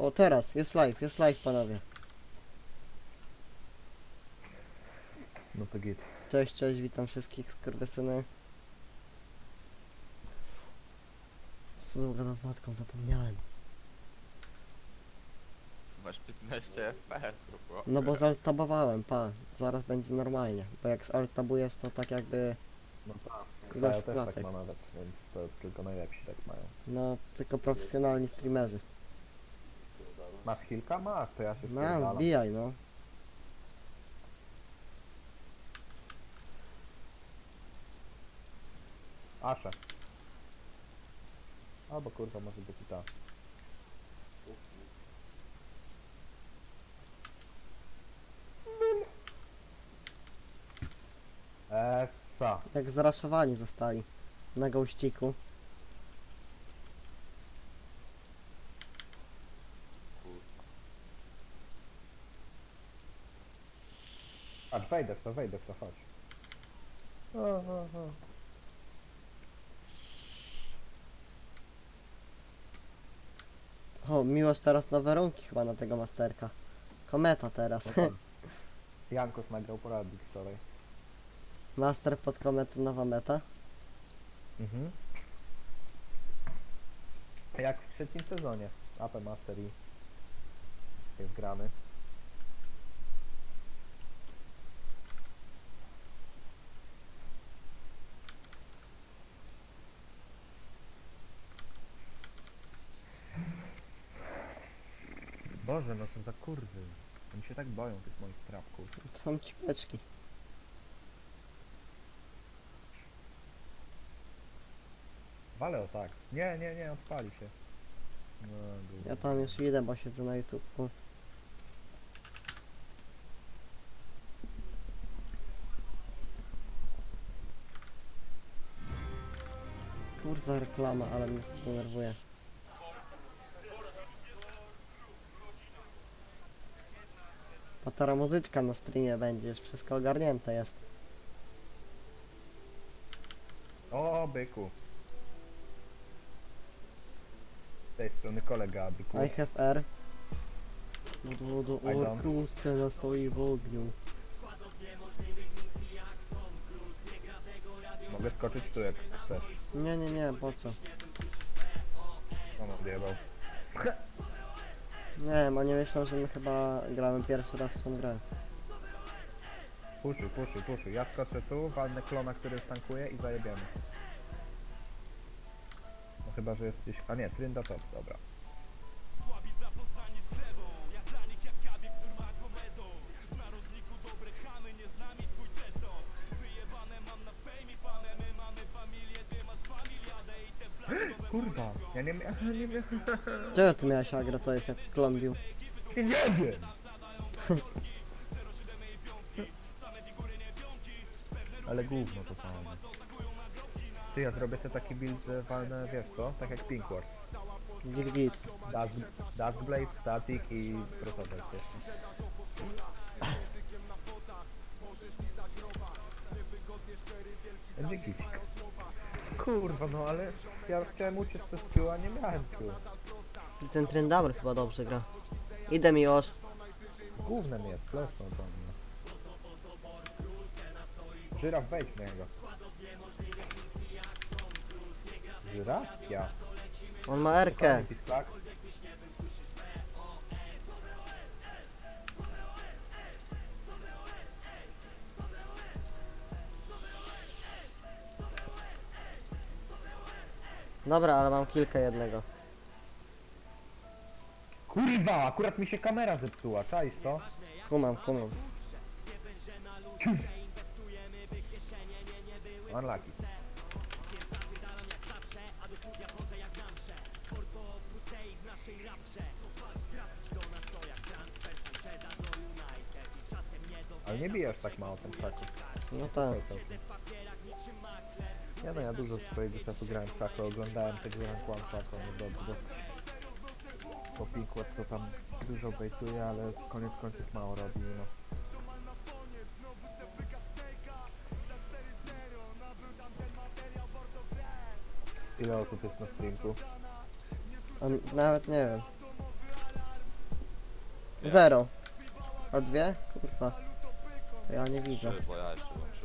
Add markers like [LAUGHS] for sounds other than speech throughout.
O, teraz, jest live, jest live, panowie. No to git. Cześć, cześć, witam wszystkich, skurwysyny. Co długo nad matką, zapomniałem. Masz 15 FPS. No bo zaltabowałem, pa, zaraz będzie normalnie. Bo jak zaltabujesz, to tak jakby, No tak. Gość Sajo też tak ma nawet, więc to tylko najlepsi tak mają. no, tylko profesjonalni streamerzy. Masz kilka? Masz, to ja się Mam, wpierdalam. wbijaj, no. Asze. Albo kurwa może być i ta. Essa. Jak zraszowani zostali na gołściku. Wejdę w to, wejdę w to, chodź. O, o, o. O, miłość teraz nowe runki chyba na tego masterka. Kometa teraz. No tam. [LAUGHS] Jankos nagrał poradnik wczoraj. Master pod kometę, nowa meta. Mhm. Jak w trzecim sezonie. AP Master i jest grany. Boże, no co za kurwy. Oni się tak boją tych moich trapków. To są cipeczki. Wale o tak. Nie, nie, nie, odpali się. No, gówno. Ja tam już idę, bo siedzę na YouTube. Kurwa reklama, ale mnie denerwuje. Patara muzyczka na streamie będzie, już wszystko ogarnięte jest. O, byku. Z tej strony kolega, byku. I have R. Wodu, wodu, I don't. orku, cena stoi w ogniu. Mogę skoczyć tu jak chcesz. Nie, nie, nie, po co? On odjebał. [LAUGHS] Nie wiem, oni myślą, że my chyba gramy pierwszy raz w tą grę. Puszuj, puszuj, puszuj. Ja skoczę tu, walnę klona, który stankuje i zajebiemy. No chyba, że jest gdzieś... A nie, Trynda top, dobra. Ja nie miałem... Nie wiem. Czego tu miałeś agro, to jest jak klombił? Nie wiem! Ale gówno to samo. Ty, ja zrobię sobie taki build, że walnę, wiesz co? Tak jak Pinkward. Git git. Dusk, Duskblade, Static i Prototype jeszcze. Będzie git. Kurwa, no ale ja chciałem uciec ze skill, a nie miałem. I ten Tryndamr chyba dobrze gra. Idę mi os. Gównem jest, fleszą do mnie. Żyraf, wejdź niego. Żyraf? Ja. On ma Erkę. Pisklak. Dobra, ale mam kilka jednego. Kurwa, akurat mi się kamera zepsuła, czaisz to? Kumam, kumam. Unlucky. Ale nie bijesz tak mało ten krzaku. No tak. Ja no ja dużo swojego czasu grałem w Szako, oglądałem tego rank one Szako, no dobrze. Bo Pinkward to tam dużo bejtuje, ale koniec końców mało robi, no. Ile osób jest na streamku? Nawet nie wiem. Zero. A dwie? Kurwa. To ja nie widzę. Trzy, bo ja jeszcze.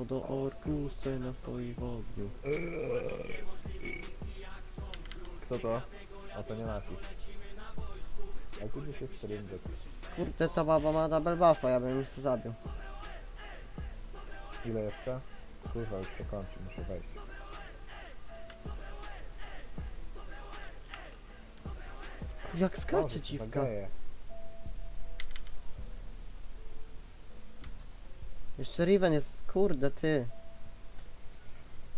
Odo, orku, scena stoi w ogniu. Kto to? A to nie nasi. A tu gdzieś jest ryndzek. Kurde, ta baba ma double buffa, ja bym się zabił. Ile jeszcze? Kurwa, już się kończy, muszę wejść. Kur- Jak skacze Boże, co dziwka. Jeszcze Riven jest, kurde ty.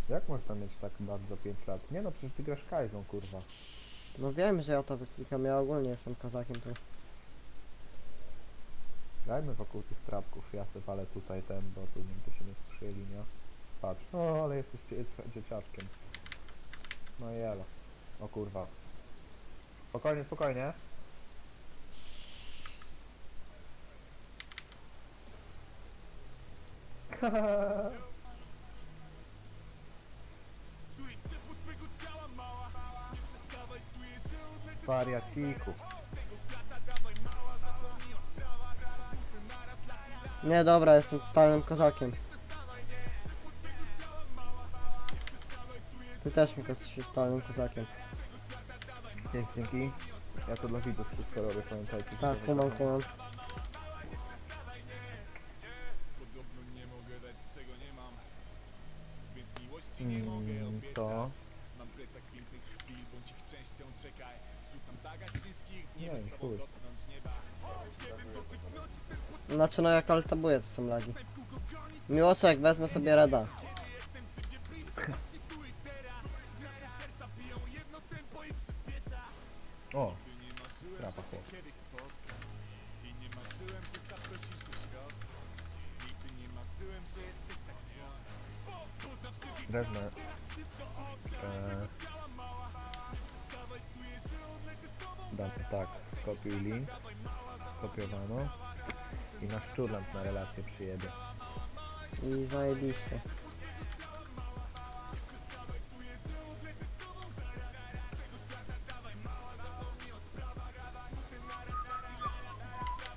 Jak można mieć tak bardzo 5 lat? Nie no, przecież ty grasz Kajzą, kurwa. No wiem, że ja to wyklikam, ja ogólnie jestem kozakiem tu. Dajmy wokół tych trapków, ja se walę tutaj ten, bo tu nigdy się nie skrzyje linia. Patrz, o, ale jesteś dzie- dzieciaczkiem. No i elo. O kurwa. Spokojnie, spokojnie. Wariaciku. Nie, dobra, jestem totalnym kozakiem. Ty też mi jesteś totalnym kozakiem. Dzięki, dzięki. Ja to dla widzów wszystko robię, pamiętajcie. Tak, kumam, kumam. Znaczy no jak altabuję to są lagi. Miłoszek, wezmę sobie reda. O! Trapa chłop. Wezmę... E, dam to tak, skopiuj link, skopiowano i na szczurlant na relację przyjedzie. I zajebiście.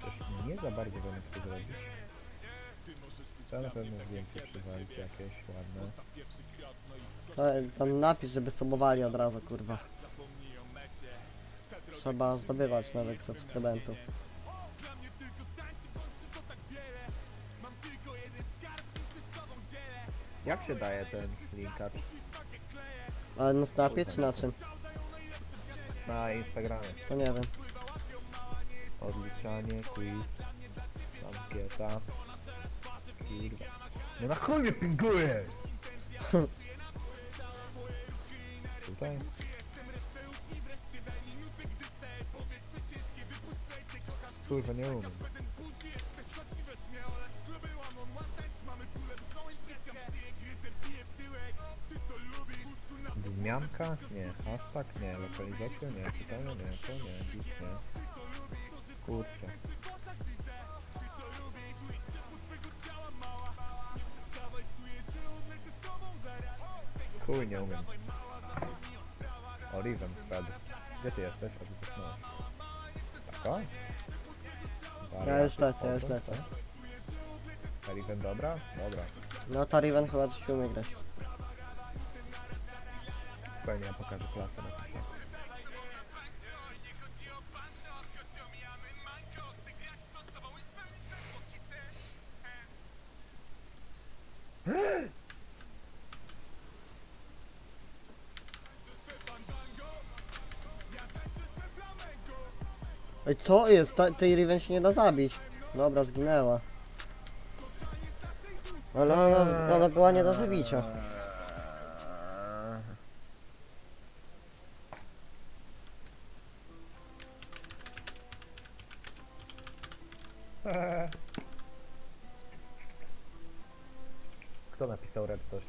Też nie za bardzo wiem jak to zrobić. Trzeba na pewno zdjęcie przywalić jakieś ładne. To, tam napisz, żeby subowali od razu, kurwa. Trzeba zdobywać nowych subskrybentów. Jak się daje ten linkacz? Ale na snapie czy na czym? Na Instagramie. To nie wiem. Odliczanie, quiz, ankieta. Kurwa. No na chuj mnie pingujesz! [LAUGHS] Tutaj? Kurwa, nie umiem. Wzmianka? Nie. Hashtag? Nie. Lokalizacja? Nie. Pytanie? Nie. To nie. Bit? Nie. Kurczę. Chuj, nie umiem. Oliven spadł. Gdzie ty jesteś? A ty też masz. Tak o? Ja już lecę, ja już lecę. Oliven dobra? Dobra. No to Riven chyba coś umie grać. Fajnie, ja pokażę klasę na piśmie. Ej, co jest? Ta, tej Riven się nie da zabić. Dobra, zginęła. Ale ona, ona była nie do zabicia.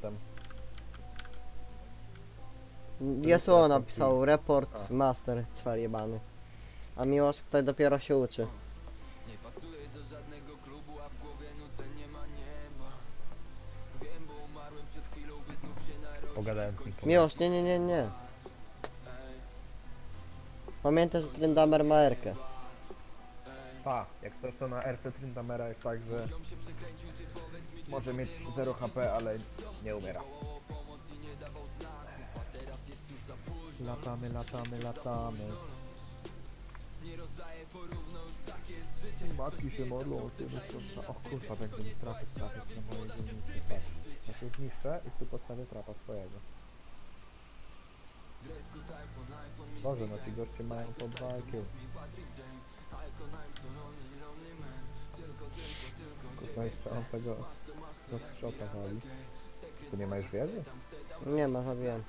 Tam? Jesu napisał report master cwel jebany. A Miłosz tutaj dopiero się uczy. Nie pasuję do żadnego klubu, a w głowie nie ma nieba Wiem, bo umarłem przed chwilą, by znów się narodzić Pogadałem z nim. Miłosz, nie, nie, nie, nie. Pamiętaj, że Trindamer ma erkę. Pa, jak coś to na RC Tryndamera jest tak, że może mieć 0 HP, ale nie umiera. Latamy, latamy, latamy. Matki się modlą, ty O kurwa, jak ten trapy trafić na mojej dzielnicy. Patrz, ja się zniszczę i tu postawię trapa swojego. Boże, no ci goście mają po 2 IQ. Kurwa, jeszcze on tego do strzota wali. Tu nie ma już wiedzy? Nie ma, zabiłem.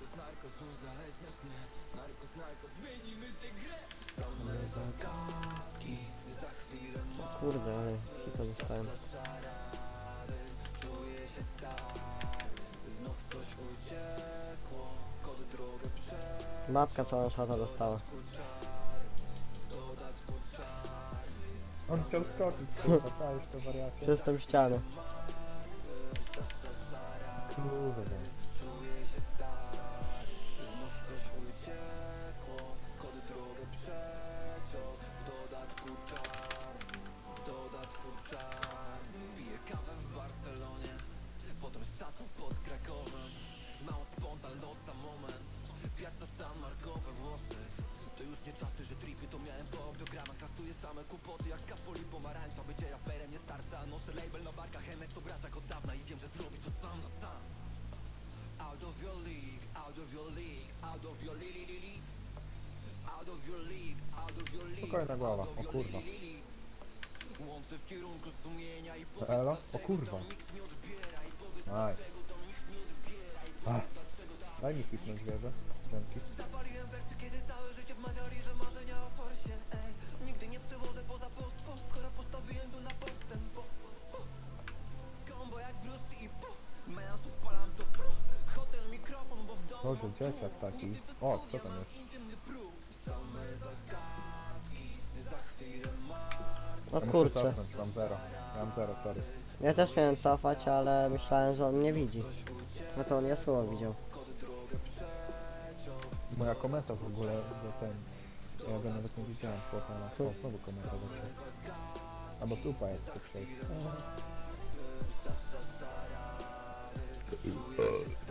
Kurde, ale hita dostałem. Matka cała szata dostała. On chciał skoczyć, kurwa, to wariacie. Przez tą ścianę. Kurde. Spokojna głowa, o kurwa. Elo? O kurwa. Aj. Ach. Daj mi kliknąć wieżę. Dzięki. Boże, dzieciak taki. O, co tam jest? O Ja muszę kurczę. cofnąć, mam zero. Ja mam zero, sorry. Ja też miałem cofać, ale myślałem, że on mnie widzi. No to on Yasuo widział. Moja kometa w ogóle, że ten... Ja go nawet nie widziałem, chłopa na o, znowu kometa właśnie. Albo tupa jest to przejść.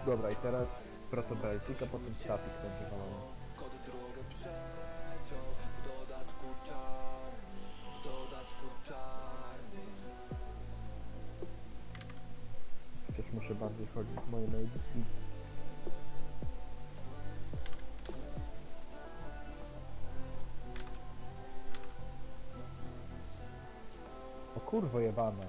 Dobra, i teraz prosto Belsik, a potem statik będzie walony. muszę bardziej chodzić z mojej edycji. O kurwo jebana.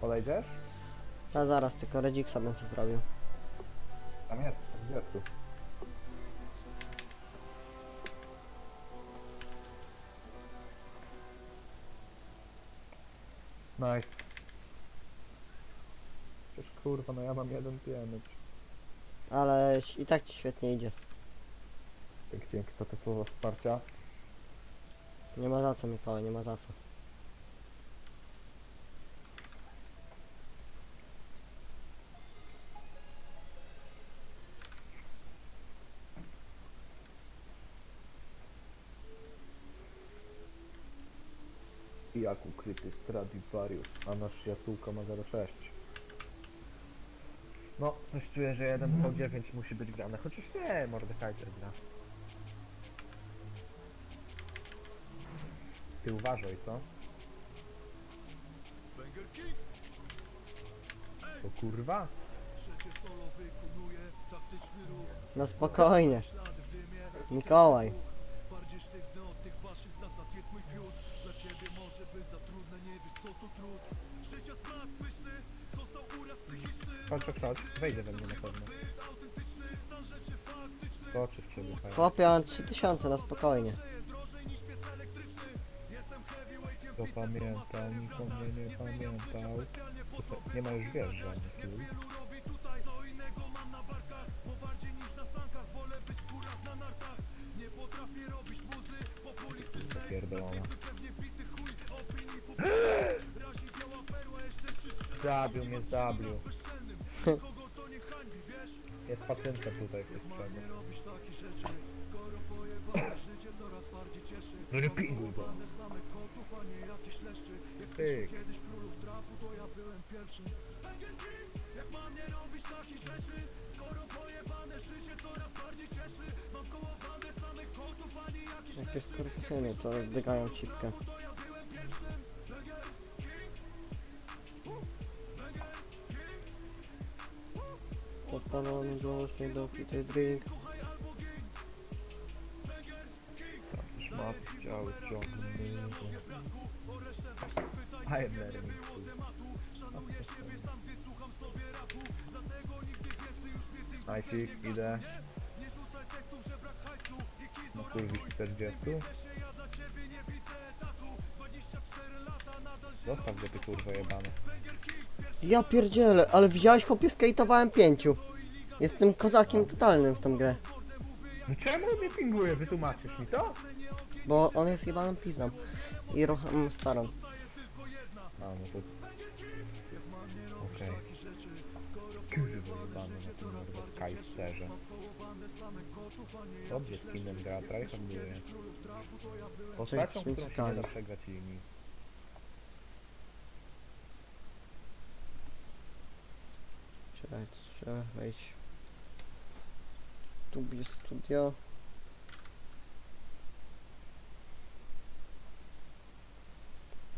Podejdziesz? A zaraz, tylko Redzik sam co zrobił. Tam jest, 40. Nice. Przecież kurwa, no ja mam jeden piemycz. Ale i tak ci świetnie idzie. Dzięki, dzięki za te słowa wsparcia. Nie ma za co, Mikołaj, nie ma za co. Jak ukryty Stradivarius, a nasz Jasułka ma 0,6. No, coś czuję, że 1.9 musi być grane, chociaż nie, Mordekaiser gra. Ty uważaj, co? Banger kurwa? Trzecie. No spokojnie. Mikołaj. Bardziej sztywny od tych waszych zasad jest mój fiut. Dla ciebie może być za trudne, nie wiesz co to trud. Życia smak pyszny, został uraz psychiczny. Chodź, chodź, chodź, wejdzie we mnie na pewno. Skoczy w ciebie, fajnie. Chłopie, on 3000 na spokojnie. To pamiętam, nikogo mnie nie pamiętał. Tutaj nie ma już wież żadnych tu. Robisz takie rzeczy Skoro pojebane życie coraz bardziej cieszy No nie pinguj go. Mam pierwszym Banger King Banger King Podpalony głośniej dopity drink. Szmat, działy, ciągny. I am letting it Najcik, idę. Kurwi 40. Zostaw go ty kurwa jebany. Ja pierdzielę, ale wziąłeś chłopie skate'owałem pięciu. Jestem kozakiem totalnym w tą grę. No czemu mnie pinguje? Wytłumaczysz mi to? Bo on jest jebaną pizdą. I rucham starą. A no to... Kurwa jebany na tym kajsterze. Dobrze z kinem gra, tryharduje. Postacią, którą się nie da przegrać linii. Czekaj, trzeba wejść. Tu jest studio.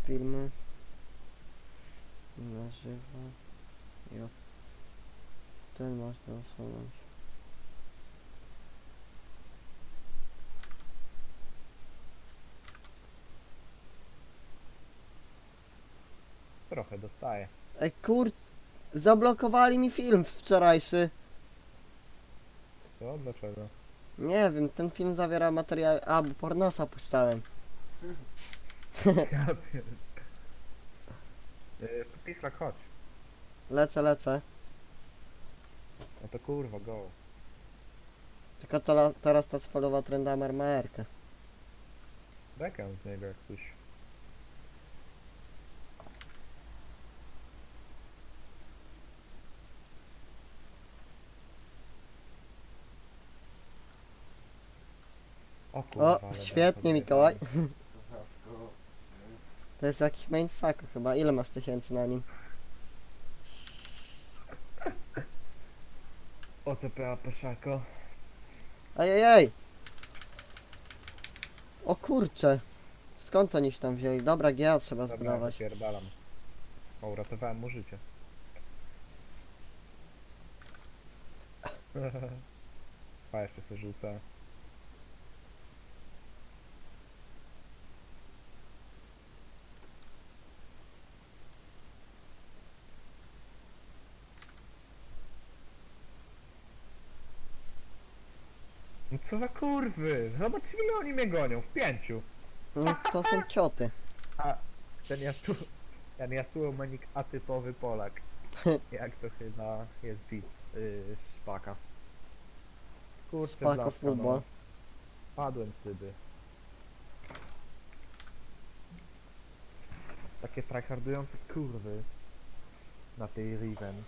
Filmy. Na żywo. Jo. Ten można usunąć. Trochę dostaje. Ej kur... Zablokowali mi film wczorajszy. To dlaczego? Nie wiem, ten film zawiera materiał... A, bo pornosa puszczałem. [LAUGHS] Ja. [LAUGHS] Yy, Pislak, chodź. Lecę, lecę. No to kurwa, go. Tylko to, la- teraz ta sfalowa trenda marmaerkę. Bekam z niego jak coś. O kurwa, O, ale świetnie Mikołaj. [LAUGHS] To jest jakiś main sako chyba. Ile masz tysięcy na nim? OTPA Peszako. Ejejej! O kurcze! Skąd oni się tam wzięli? Dobra, GA trzeba Dobra, zbudować. zapierdalam. O, uratowałem mu życie. [LAUGHS] A jeszcze sobie rzucę. No co za kurwy! Zobacz ile oni mnie gonią, w pięciu. No, to są cioty. Ten Jasu... Ten Yasuo Manik atypowy Polak. [LAUGHS] Jak to chyba jest widz yy, Szpaka. Kurczę, blaska, football. No. Padłem z syby. Takie tryhardujące kurwy. Na tej Riven.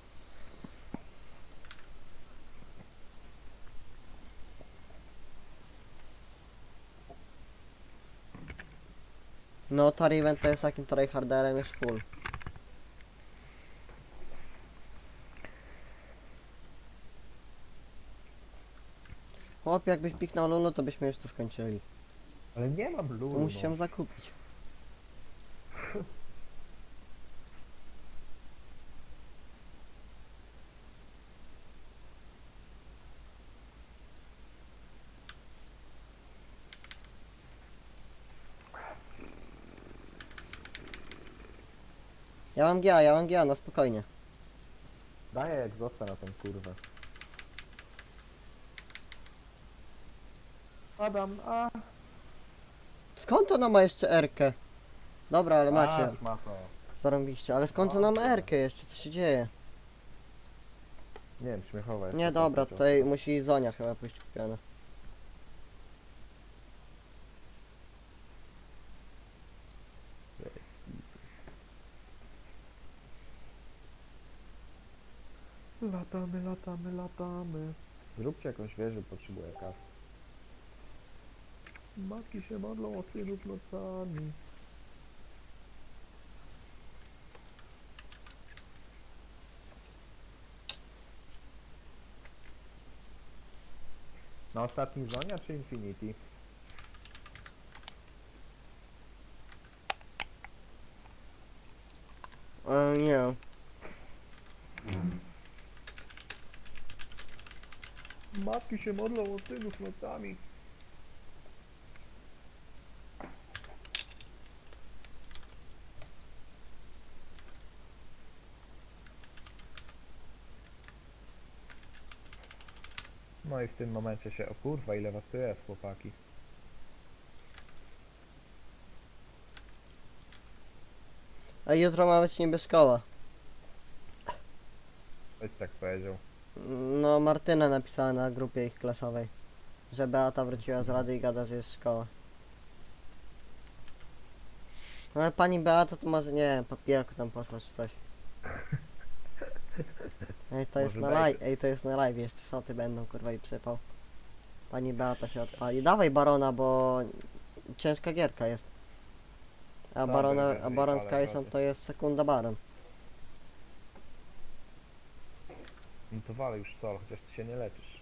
No, ta Riven to jest takim tryharderem już full. Chłop, jakbyś piknął Lulu, to byśmy już to skończyli. Ale nie mam To lulu. musisz no. się zakupić. Ja mam GA, ja mam GA, no spokojnie. Daję jak został na tą kurwę. Adam, a... Skąd ona ma jeszcze Erkę? Dobra, ale macie. A, ma to. Zarąbiście, ale skąd ona ma Erkę jeszcze? Co się dzieje? Nie wiem, śmiechowe. jest Nie, to dobra, tutaj musi Zonia chyba pójść kupiona. Latamy, latamy, latamy. Zróbcie jakąś wieżę, potrzebuję kas. Matki się modlą o synów nocami. Na ostatnim zonie czy Infinity? E, nie. Matki się modlą o synów nocami. No i w tym momencie się, o kurwa ile was tu jest chłopaki. A jutro ma być niby szkoła. Ktoś tak powiedział. No, Martyna napisała na grupie ich klasowej, że Beata wróciła z rady i gada, że jest szkoła. No, Ale pani Beata to może nie wiem, po pijaku tam poszła czy coś. Ej, to jest Może na wejdzie. live, ej, to jest na live, jeszcze szoty będą, kurwa, i przypał. Pani Beata się odpali. Dawaj Barona, bo ciężka gierka jest. A Barona, a Baron z ale Kajsą to jest sekunda Baron. No to walę już sol, chociaż ty się nie leczysz.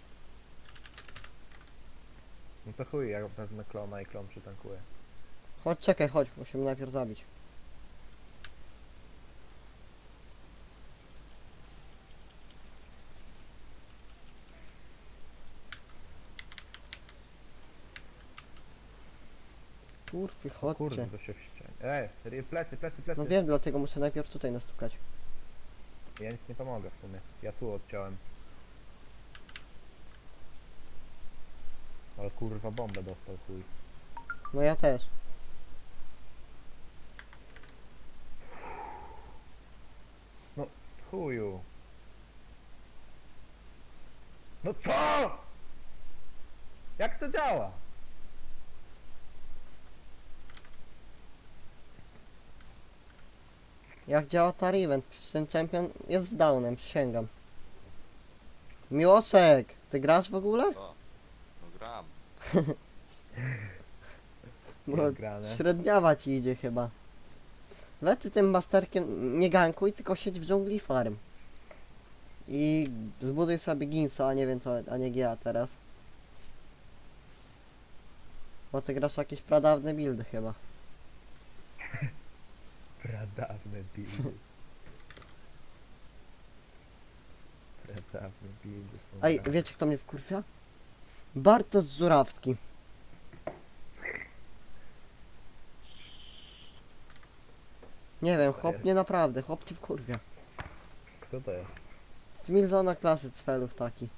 No to chuj, ja wezmę klona i klon przytankuje. Chodź, czekaj, chodź, musimy najpierw zabić. Kurwy, chodźcie. Kurde, to się w ścianie. Ej, ry- plecy, plecy, plecy. No wiem, dlatego muszę najpierw tutaj nastukać. Ja nic nie pomogę w sumie. Ja słów odciąłem. Ale kurwa bombę dostał chuj. No ja też. Chuju. No co? Jak to działa? Jak działa ta event? Przecież ten champion jest z downem, przysięgam. Miłoszek, ty grasz w ogóle? Co? No gram. [LAUGHS] Bo grane. średniawa ci idzie chyba. We ty tym masterkiem nie gankuj, tylko siedź w dżungli farm. I zbuduj sobie Ginsa, a nie wiem co, a nie GA teraz. Bo ty grasz jakieś pradawne buildy chyba. [LAUGHS] Pradawne buildy. Pradawne buildy są Ej, wiecie kto mnie wkurwia? Bartosz Żurawski. Nie wiem, jest? nie naprawdę, chłop nie wkurwia. Kto to jest? Z Milzona klasy cfelów taki.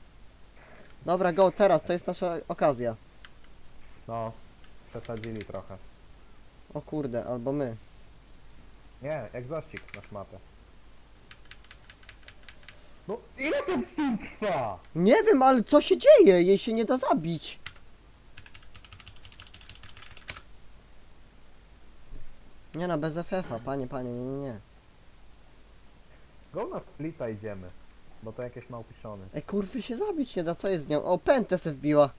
Dobra, go, teraz, to jest nasza okazja. No, przesadzili trochę. O kurde, albo my. Nie, egzościk na szmatę. No, ile ten stream trwa? Nie wiem, ale co się dzieje? Jej się nie da zabić. Nie no, bez FF-a, panie, panie, nie, nie, nie. Go na splita idziemy. Bo to jakieś małpiszony. Ej, kurwy się zabić nie da, co jest z nią? O, pętę se wbiła.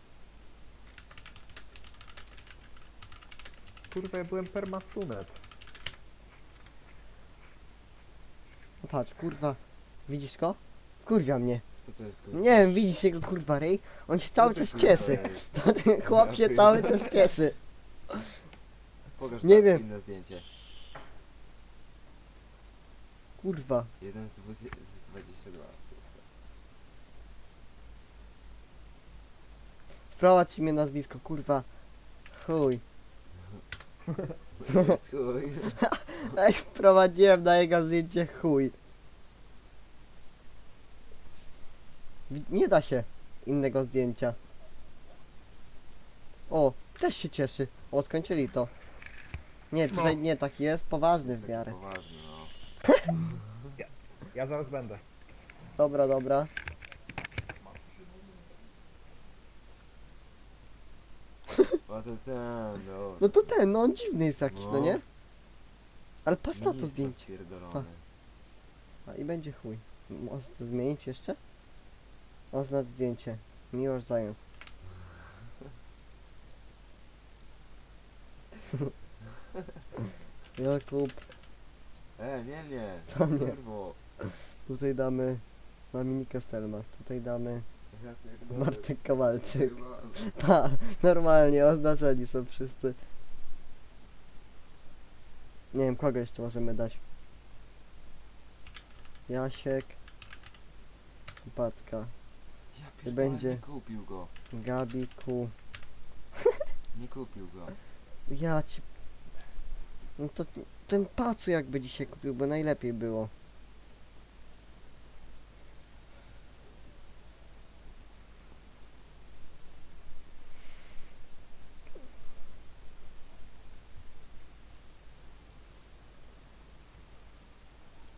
Kurwa, ja byłem permastunet. No patrz, kurwa. Widzisz go? Kurwia mnie. Co to jest Nie wiem, widzisz jego kurwa ryj? On się cały czas cieszy. [LAUGHS] To ten chłop się cały czas cieszy. Pokaż Nie wiem. inne zdjęcie. Kurwa. Jeden z 22. Wprowadź imię, nazwisko, kurwa. Chuj. To [LAUGHS] jest chuj. [LAUGHS] Ej, wprowadziłem na jego zdjęcie chuj. Nie da się innego zdjęcia. O, też się cieszy. O, skończyli to. Nie, tutaj nie tak jest, poważny w miarę. Poważny, no. Ja zaraz będę. Dobra, dobra. O to ten, no. No to ten, no on dziwny jest jakiś, no No. nie? Ale patrz na to Minister zdjęcie. pierdolony. A i będzie chuj. Można to zmienić jeszcze? Oznacz zdjęcie. Miłość zając. [LAUGHS] Jakub, E, nie, nie. Co nie? Kurwo. tutaj damy Dominikę Stelmach, tutaj damy Ja pierdolę. Martek Kowalczyk. Kurwa. [LAUGHS] Ta, normalnie oznaczeni są wszyscy. Nie wiem, kogo jeszcze możemy dać. Jasiek. Patka. Pierdolę, będzie. Nie kupił go. Gabiku. Nie kupił go. Ja ci... No to t- ten pacu jakby dzisiaj kupił, bo najlepiej było.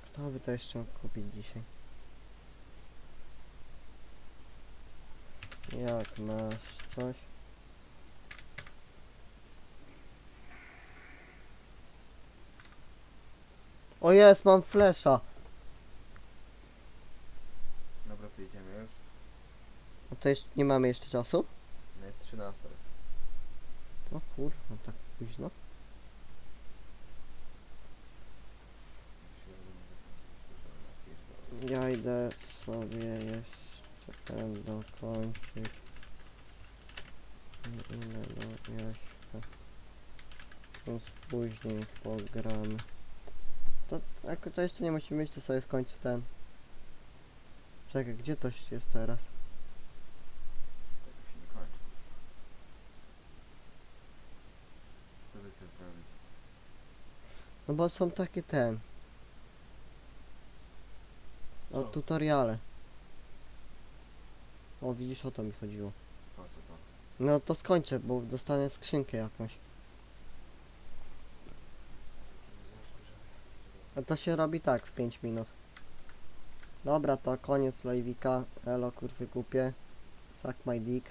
Kto by to jeszcze mógł kupić dzisiaj? Jak masz coś? O jest, mam flesza. Dobra, to idziemy już. A to jeszcze nie mamy jeszcze czasu? No jest 13. O kurwa, tak późno. Ja idę sobie jeszcze ten dokończyć. Ile do Jaśka. Więc później pogramy. To, to jeszcze nie musimy iść, to sobie skończę ten. Czekaj, gdzie to jest teraz? Tak się nie kończy. Co ty chcesz zrobić? No bo są takie ten. O, tutoriale. O, widzisz, o to mi chodziło. Po co to? No to skończę, bo dostanę skrzynkę jakąś. A to się robi tak w 5 minut. Dobra, to koniec live'ika. Elo, kurwy głupie. Suck my dick.